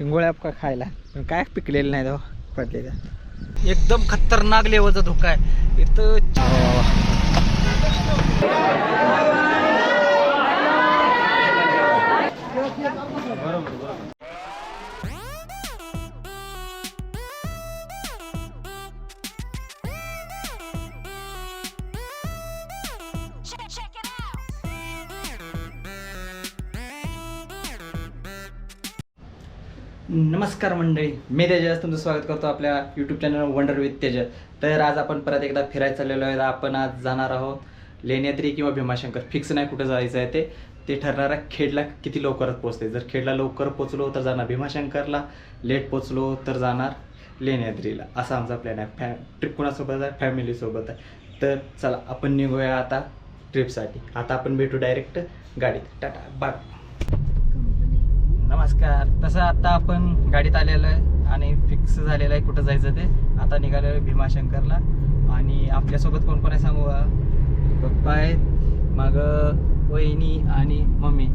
शिंगोळ्या का खायला. पण काय पिकलेलं नाही तो पडलेलं. एकदम खतरनाक लेवलचा धोका आहे. इथं नमस्कार मंडळी. मी तेजस तुमचं स्वागत करतो आपल्या YouTube channel wonder with Tejas. तर आज आपण परत एकदा फिरायला चाललेलो आहे. आपण आज जाणार आहोत लेण्याद्री किंवा भीमाशंकर. फिक्स नाही कुठं जायचं आहे ते. ते ठरणार आहे खेडला किती लवकरात पोचते जर खेडला लवकर पोचलो तर जाणार भीमाशंकरला लेट पोचलो तर जाणार लेण्याद्रीला. असा आमचा प्लॅन आहे. फॅ ट्रिप कुणासोबत आहे? फॅमिलीसोबत आहे. तर चला आपण निघूया आता ट्रिपसाठी आता आपण भेटू डायरेक्ट गाडीत. Tata bye. नमस्कार. तसं आता आपण गाडीत आलेलो आहे आणि फिक्स झालेलं आहे कुठं जायचं ते. आता निघालेलो आहे भीमाशंकरला. आणि आपल्यासोबत कोण कोण आहे सांगू पप्पा आहेत मग वहिनी आणि मम्मी.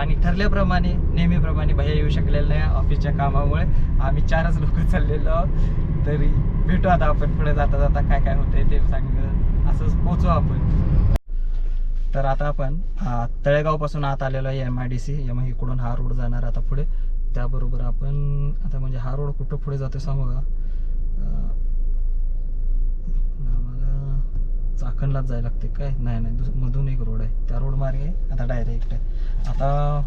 आणि ठरल्याप्रमाणे नेहमीप्रमाणे भैया येऊ शकलेलं नाही ऑफिसच्या कामामुळे. आम्ही चारच लोक चाललेलो आहोत. तरी भेटू आता आपण पुढे जाता जाता काय काय होतंय ते सांग असंच पोचू आपण. तर आता आपण तळेगावपासून आत आलेलो आहे M I D C M इकडून हा रोड जाणार आता पुढे. त्याबरोबर आपण आता म्हणजे हा रोड कुठं पुढे जातो सांगू का? आम्हाला चाकणलाच जायला लागते. काय? नाही नाही मधून एक रोड आहे. त्या रोड मार्गे आता डायरेक्ट आहे. आता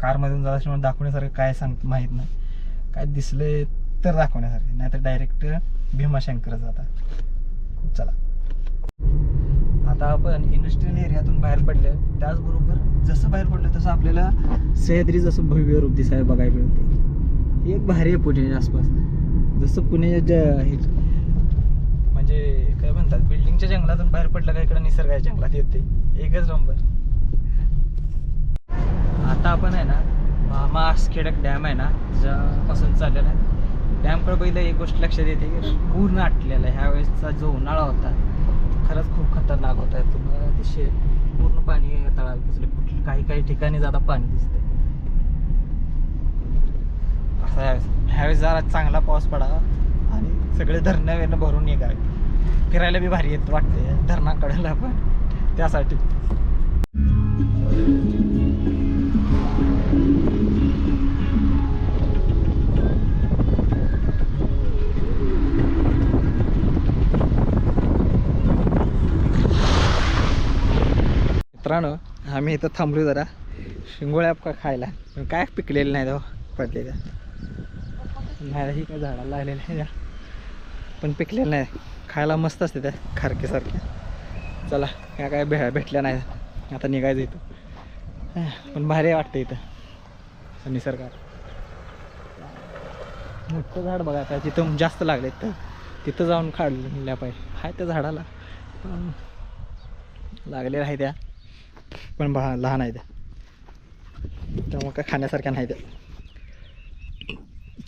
कारमधून जात असल्यामुळे दाखवण्यासारखं काय सांग माहीत नाही. काय दिसले तर दाखवण्यासारखे. नाही तर डायरेक्ट भीमाशंकर जाता चला. आता आपण इंडस्ट्रियल एरियातून बाहेर पडलं त्याचबरोबर जसं बाहेर पडलं तसं आपल्याला सह्याद्री जसं भव्य रूप दिसायला बघायला मिळते एक भारी आहे पुण्याच्या आसपास. जसं पुणे ज्या हे म्हणजे काय म्हणतात बिल्डिंगच्या जंगलातून बाहेर पडलं का इकडं निसर्गाच्या जंगलात येते. एकच नंबर आता आपण आहे ना मामा खेडक डॅम आहे ना ज्यापासून चाललेला आहे. डॅमकडे पहिलं एक गोष्ट लक्षात येते की पूर्ण आटलेला आहे. ह्यावेळेसचा जो उन्हाळा होता खरंच खूप खतरनाक होत आहे. तुम्हाला अतिशय पूर्ण पाणी तळाला दिसले कुठे काही काही ठिकाणी जाता पाणी दिसते असं ह्यावेळेस ह्यावेळेस जरा चांगला पाऊस पडावा आणि सगळे धरणं वेरणं भरून निघावे फिरायला बी भारी येत वाटते धरणाकडेला पण. त्यासाठी. मित्रांनो आम्ही इथं थांबलो जरा. शिंगोळ्या का खायला. पण काय पिकलेलं नाही तो पडलेल्या नाही काय झाडाला लागलेलं आहे त्या. पण पिकलेलं नाही. खायला मस्त असते त्या खारकेसारख्या चला ह्या काय भे भेटल्या नाही आता निघायचं इथं. पण भारी वाटतं इथं. निसर्गात. मोठं झाड बघा आता जिथं जास्त लागले तर तिथं जाऊन काढल्या पाहिजे. हाय त्या झाडाला. लागलेल्या आहे त्या. पण बा लहान आहे त्या त्यामुळे काय खाण्यासारख्या नाही त्या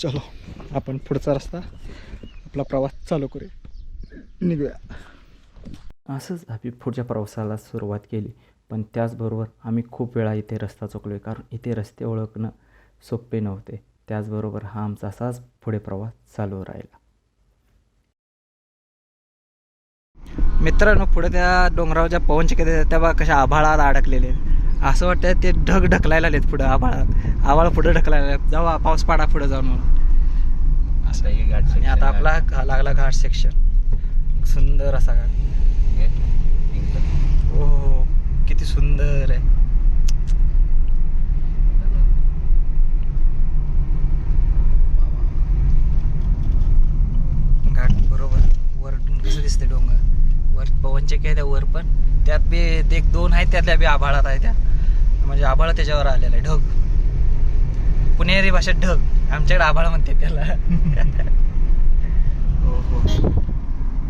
चलो आपण पुढचा रस्ता आपला प्रवास चालू करूया. निघूया. असंच आम्ही पुढच्या प्रवासाला सुरुवात केली पण त्याचबरोबर आम्ही खूप वेळा इथे रस्ता चुकलो कारण इथे रस्ते ओळखणं सोपे नव्हते. त्याचबरोबर हा आमचा असाच पुढे प्रवास चालू राहिला. मित्रांनो पुढे त्या डोंगरावच्या पवन चिकत त्या बा कशा आभाळात अडकलेले. असं वाटतं ते ढग ढकलायला आलेत पुढं आभाळात. आभाळ पुढं ढकलायला. जाऊ पाऊस पाडा पुढं जाऊन म्हणून. असं आता आपला लागला घाट सेक्शन सुंदर असा घाट हो हो किती सुंदर आहे घाट बरोबर वर कसं दिसते डोंगर वर पवनचे पण त्यात बी ते एक दोन आहेत त्यातल्या बी आभाळात आहे त्या. म्हणजे आभाळ त्याच्यावर आलेलं आहे ढग. पुणेरी भाषेत ढग. आमच्याकडे आभाळ म्हणते त्याला. हो हो.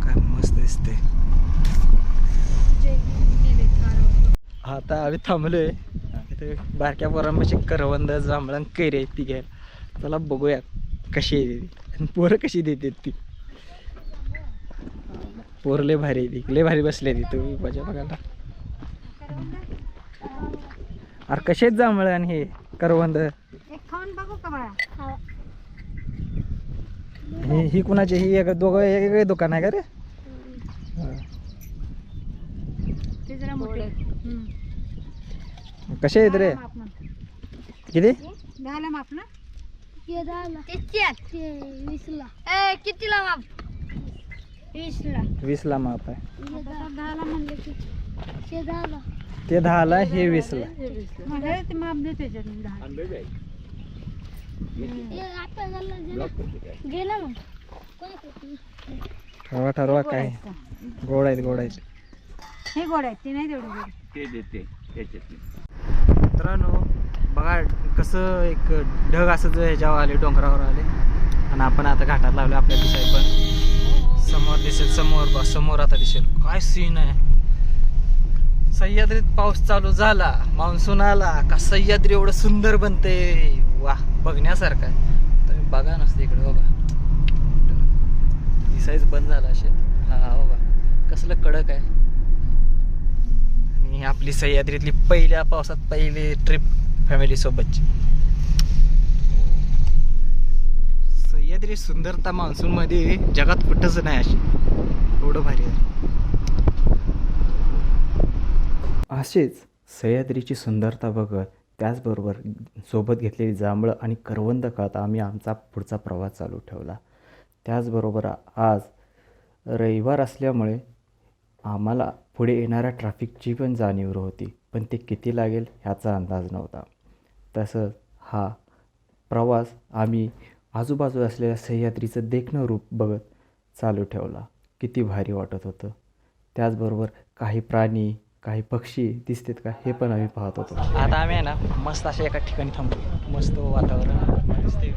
काय मस्त दिसते आता आम्ही थांबलोय. इथे बारक्या पोरांपाशी करवंद जांभळण कैरी आहेत ती घ्यायला चला बघूया कशी आहे पोरं कशी देतात ती. पोरं लय भारी लय भारी बसले ती. तुम्ही मजा बघायला. अरे कसे आहेत जांभळण हे करवंद? एक खाऊन बघू का बाळा? ही. ही कुणाची? ही एक दोघं वेगळे दुकान आहे का रे? ते जरा मोठे. कसे आहेत रे? किती? दहाला माप ना? कितीला माप? वीसला. वीसला माप आहे. ते दहाला. ते हे वीसला. ते ठरवा ठरवा काय. गोड आहेत गोड आहेत. हे गोड आहेत ते नाही तेवढे गोड. मित्रांनो बघा कसं एक ढग असं जो ह्याच्यावर आले डोंगरावर आले. आणि आपण आता घाटात लावले आपल्या दिसाय पण. समोर दिसेल समोर बा समोर आता दिसेल. काय सीन आहे? सह्याद्रीत पाऊस चालू झाला मान्सून आला. का सह्याद्री एवढं सुंदर बनते वा बघण्यासारखं आहे. तुम्ही बघा नसते इकडे बघा दिसायच बंद झाला असे हा हो बघा कसलं कडक आहे. आणि आपली सह्याद्रीतली पहिल्या पावसात पहिली ट्रिप फॅमिली सह्याद्री सुंदरता मान्सूनमध्ये जगात कुठंच नाही अशी. एवढं भारी आहे. असेच सह्याद्रीची सुंदरता बघत त्याचबरोबर सोबत घेतलेली जांभळं आणि करवंद खात आम्ही आमचा पुढचा प्रवास चालू ठेवला. त्याचबरोबर आज रविवार असल्यामुळे आम्हाला पुढे येणाऱ्या ट्रॅफिकची पण जाणीव होती पण ते किती लागेल ह्याचा अंदाज नव्हता. तसंच हा प्रवास आम्ही आजूबाजू असलेल्या सह्याद्रीचं देखणं रूप बघत चालू ठेवला. किती भारी वाटत होतं. त्याचबरोबर काही प्राणी काही पक्षी दिसतात का हे पण आम्ही पाहत होतो. आता आम्ही आहे ना मस्त अशा एका ठिकाणी थांबलो. मस्त वातावरण दिसते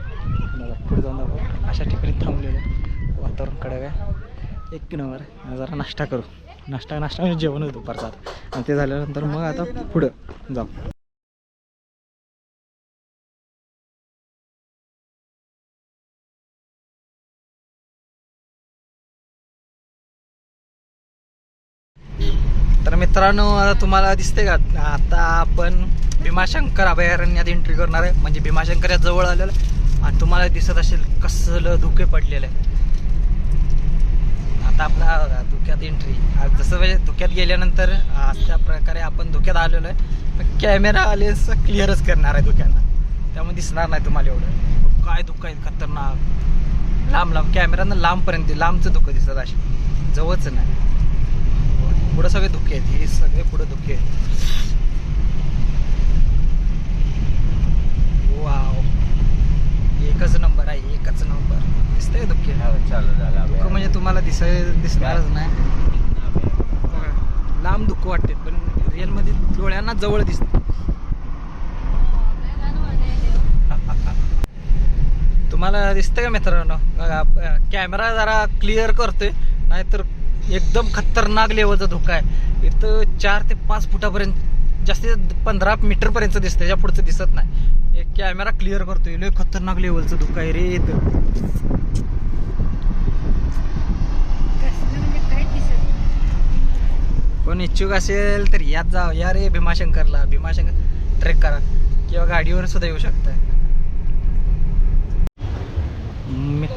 पुढे जाऊन दाखव? अशा ठिकाणी थांबलेलं. वातावरण कडक एक नंबर. जरा नाश्ता करू. नाश्ता नाश्ता म्हणजे जेवण होतो दुपारचा आणि ते झाल्यानंतर मग आता पुढं जाऊ. मित्रांनो आता तुम्हाला दिसते का? आता आपण भीमाशंकर अभयारण्यात एंट्री करणार आहे. म्हणजे भीमाशंकर या जवळ आलेलं आहे. आणि तुम्हाला दिसत असेल कसलं धुके पडलेलं आहे. आता आपला धुक्यात एंट्री जसं म्हणजे धुक्यात गेल्यानंतर अशा प्रकारे आपण धुक्यात आलेलो आहे. कॅमेरा आले क्लिअरच करणार आहे धुक्यांना. त्यामुळे दिसणार नाही तुम्हाला एवढं. काय धुकं आहे खतरनाक. लांब लांब. कॅमेरानं लांबपर्यंत लांबचं धुकं दिसत असे. जवळच नाही. पुढे सगळे धुके आहेत हे सगळे पुढे धुके आहेत. वाव. एकच नंबर आहे एकच नंबर. दिसतंय धुके? धुकं म्हणजे तुम्हाला दिसाय दिसणारच नाही. लांब दुःख वाटते पण रिअलमध्ये डोळ्यांना जवळ दिसत तुम्हाला दिसतंय का मित्रांनो? कॅमेरा जरा क्लिअर करतोय नाहीतर एकदम खतरनाक लेवलचा धोका आहे. इथं चार ते पाच फुटापर्यंत जास्तीत पंधरा मीटर पर्यंत दिसतं त्याच्या पुढचं दिसत नाही. एक कॅमेरा क्लिअर करतोय. लय खतरनाक लेवलचं धोका आहे रे इथं. म्हणजे. कोण इच्छुक असेल तर यात जा या रे भीमाशंकरला. भीमाशंकर ट्रेक करा. किंवा गाडीवर सुद्धा येऊ शकताय.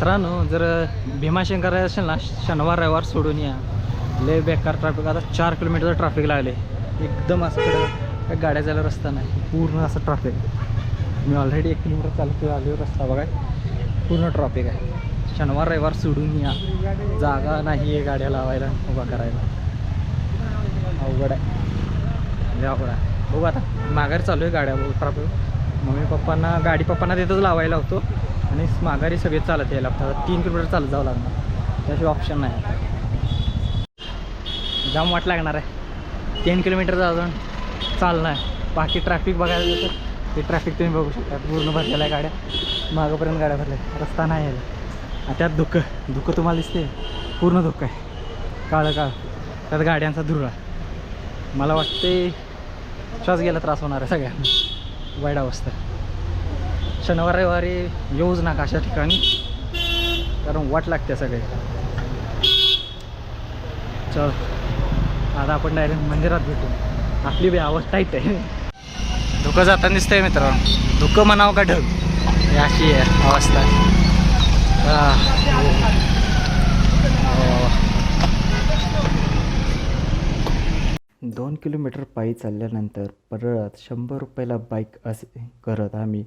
मित्रांनो जर भीमाशंकर असेल ना शनिवार रविवार सोडून या. लय बेकार ट्रॅफिक आता चार किलोमीटरचं ट्रॅफिक लागले एकदम असं काय गाड्या जायला रस्ता नाही. पूर्ण असं ट्रॅफिक मी ऑलरेडी एक किलोमीटर चालतो आलो रस्ता बघा पूर्ण ट्रॅफिक आहे. शनिवार रविवार सोडून या. जागा नाही आहे गाड्या लावायला उभा करायला. अवघड आहे. अवघड आहे. बघू आता. माघार चालू आहे गाड्या ट्रॅफिक मम्मी पप्पांना गाडी पप्पांना तिथंच लावायला होतो. आणि माघारी सगळे चालत यायला. लागतात तीन किलोमीटर चालत जावं लागणार. त्याशिवाय ऑप्शन नाही. जाम वाट लागणार आहे. तीन किलोमीटर अजून चालणार. बाकी ट्रॅफिक बघायला गेलं तर ते ट्रॅफिक तुम्ही बघू शकता. पूर्ण भरलेलं आहे गाड्या. मागंपर्यंत गाड्या भरल्या रस्ता नाही आहे. त्यात धुकं. धुकं तुम्हाला दिसते पूर्ण धुकं आहे. काळं काळं. त्यात गाड्यांचा धुरळा मला वाटते श्वास गेला त्रास होणार आहे सगळ्यांना. वाईट अवस्था शनिवार रविवारी येऊच नका अशा ठिकाणी. कारण वाट लागते सगळे. चल आता आपण डायरेक्ट मंदिरात भेटू. आपली बी आवाज टाईट आहे. धुकं जाताना दिसतंय मित्र धुकं म्हणावं का ढग? अशी आहे अवस्था आह. हो. दोन किलोमीटर पायी चालल्यानंतर परत शंभर रुपयाला बाईक असे करत आम्ही.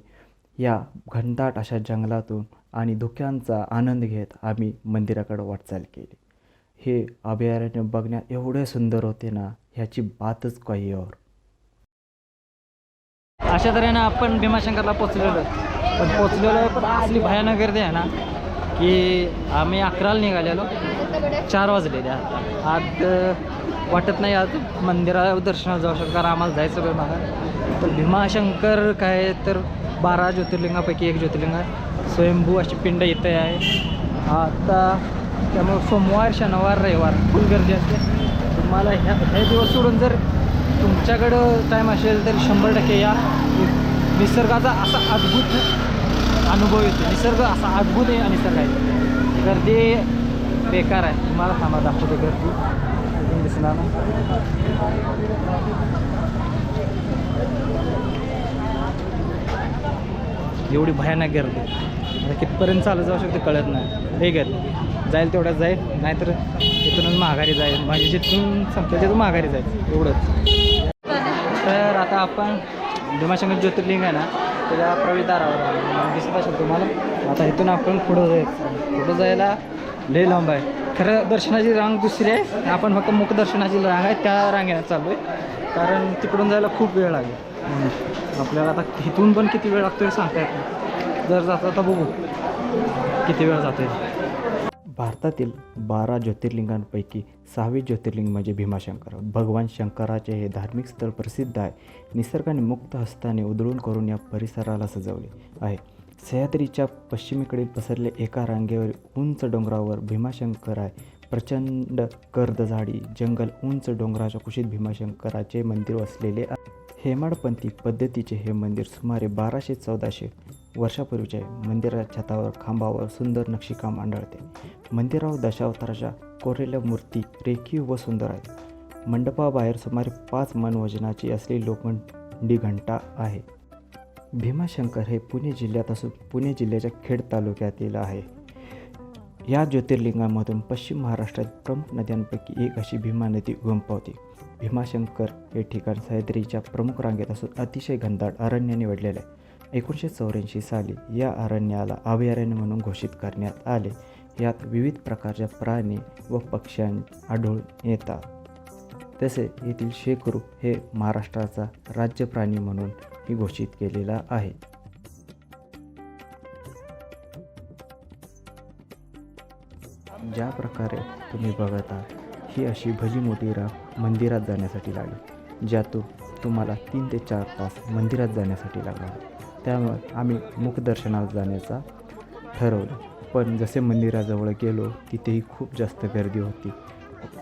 या घनदाट अशा जंगलातून आणि धुक्यांचा आनंद घेत आम्ही मंदिराकडे वाटचाल केली. हे अभयारण्य बघण्यात एवढे सुंदर होते ना ह्याची बातच काही और. अशा तऱ्हेनं आपण भीमाशंकरला पोचलेलो पण पोचलेलो पण असली भयानक गर्दी आहे ना की आम्ही अकराला निघालेलो. चार वाजलेले आता आज वाटत नाही आज. मंदिरावर दर्शनाला जाऊ शकतो कारण आम्हाला जायचं वेळ मागा तर भीमाशंकर काय तर बारा ज्योतिर्लिंगापैकी एक ज्योतिर्लिंग आहे. स्वयंभू अशी पिंड इथे आहे. आता त्यामुळे सोमवार शनिवार रविवार फुल गर्दी असते. तुम्हाला ह्या हे दिवस सोडून जर तुमच्याकडं टाईम असेल तर शंभर टक्के या. निसर्गाचा असा अद्भुत अनुभव येतो. निसर्ग असा अद्भुत आहे निसर्ग आहे. गर्दी बेकार आहे. तुम्हाला थांबा दाखवतो गर्दी. दिसणार. एवढी भयानक गर्दी. आता कितपर्यंत चालत जाऊ शकते कळत नाही. हे गर्दी जाईल तेवढ्याच जाईल नाहीतर इथूनच माघारी जाईल. म्हणजे जिथून संपलं तिथून माघारी जाईल. एवढंच. तर आता आपण भीमाशंकर ज्योतिर्लिंग आहे ना त्याच्या प्रवेशदारावर दिसत असेल तुम्हाला. आता इथून आपण पुढं जायचं. पुढं जायला लय लांब आहे. खरं दर्शनाची रांग दुसरी आहे. आपण फक्त मुखदर्शनाची रांग आहे त्या रांगेने चालू आहे. कारण तिकडून जायला खूप वेळ लागेल. म्हणून आपल्याला आता इथून पण किती वेळ लागतो हे सांगता येत नाही. जर जाता तर बघू किती वेळ जातो भारतातील बारा ज्योतिर्लिंगांपैकी सहावे ज्योतिर्लिंग म्हणजे भीमाशंकर. भगवान शंकराचे हे धार्मिक स्थळ प्रसिद्ध आहे. निसर्गाने मुक्त हस्ताने उधळून करून या परिसराला सजवले आहे. सह्याद्रीच्या पश्चिमेकडील पसरले एका रांगेवर उंच डोंगरावर भीमाशंकर आहे प्रचंड कर्द झाडी जंगल उंच डोंगराच्या कुशीत भीमाशंकराचे मंदिर वसलेले आहे हेमाडपंथी पद्धतीचे हे मंदिर सुमारे बाराशे चौदाशे वर्षापूर्वीचे आहे. मंदिराच्या छतावर खांबावर सुंदर नक्षीकाम आढळते. मंदिरावर दशावताराच्या कोरलेल्या मूर्ती रेखीव व सुंदर आहेत. मंडपाबाहेर सुमारे पाच मन वजनाची असलेली लोखंडी घंटा आहे. भीमाशंकर हे पुणे जिल्ह्यात असून पुणे जिल्ह्याच्या खेड तालुक्यातील आहे. या ज्योतिर्लिंगामधून पश्चिम महाराष्ट्रात प्रमुख नद्यांपैकी एक अशी भीमा नदी उगम पावते भीमाशंकर हे ठिकाण सह्याद्रीच्या प्रमुख रांगेत असून अतिशय घनदाट अरण्याने वेढलेले आहे. एकोणीसशे चौऱ्याऐंशी साली या अरण्याला अभयारण्य म्हणून घोषित करण्यात आले. यात विविध प्रकारच्या प्राणी व पक्ष्यां आढळून येतात. तसे येथील शेकरू हे महाराष्ट्राचा राज्य प्राणी म्हणून घोषित केलेला आहे. ज्या प्रकारे तुम्ही बघत आहात ही अशी भजी मोठी राग मंदिरात जाण्यासाठी लागली ज्यातून तुम्हाला तीन ते चार तास मंदिरात जाण्यासाठी लागणार. त्यामुळे आम्ही मुखदर्शनाला जाण्याचा ठरवलं. पण जसे मंदिराजवळ गेलो तिथेही खूप जास्त गर्दी होती.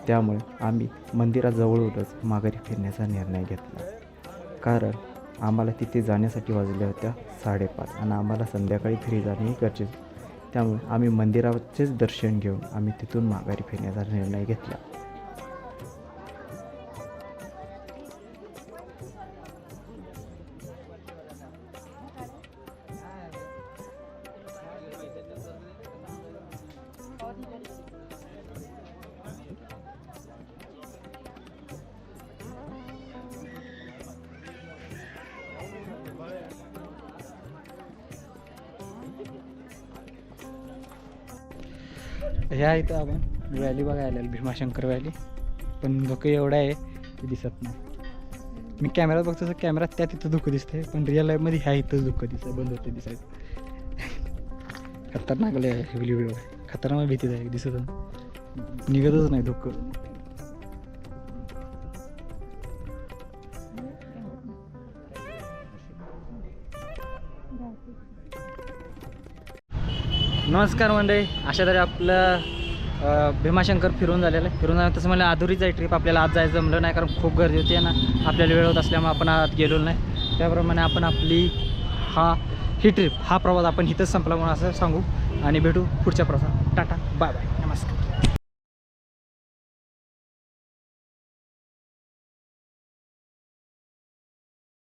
त्यामुळे आम्ही मंदिराजवळूनच माघारी फिरण्याचा निर्णय घेतला. कारण आम्हाला तिथे जाण्यासाठी वाजल्या होत्या साडेपाच आणि आम्हाला संध्याकाळी घरी जाणेही गरजेचं. त्यामुळे आम्ही मंदिराचेच दर्शन घेऊन आम्ही तिथून माघारी फिरण्याचा निर्णय घेतला. ह्या इथं आपण व्हॅली बघायला आलो, भीमाशंकर व्हॅली पण धुकं एवढं आहे ते दिसत नाही. मी कॅमेरात बघतो तसं कॅमेरात त्या तिथं धुकं दिसतंय पण रिअल लाईफमध्ये ह्या इथंच धुकं दिसतंय बंद होते दिसायचं खतरनाक लय आहे व्हिडिओ खतरनाक भीतीच आहे दिसत निघतच नाही धुकं. नमस्कार मंडळी. अशा तरी आपलं भीमाशंकर फिरून झालेलं आहे. फिरून झालं तसं मला अधुरीच आहे ट्रिप आपल्याला आज जायचं जमलं नाही कारण खूप गर्दी होती आहे ना. आपल्याला वेळ होत असल्यामुळे आपण आत गेलो नाही. त्याप्रमाणे आपण आपली हा ही ट्रिप हा प्रवास आपण इथंच संपला म्हणून असं सांगू. आणि भेटू पुढच्या प्रवासात. Tata bye bye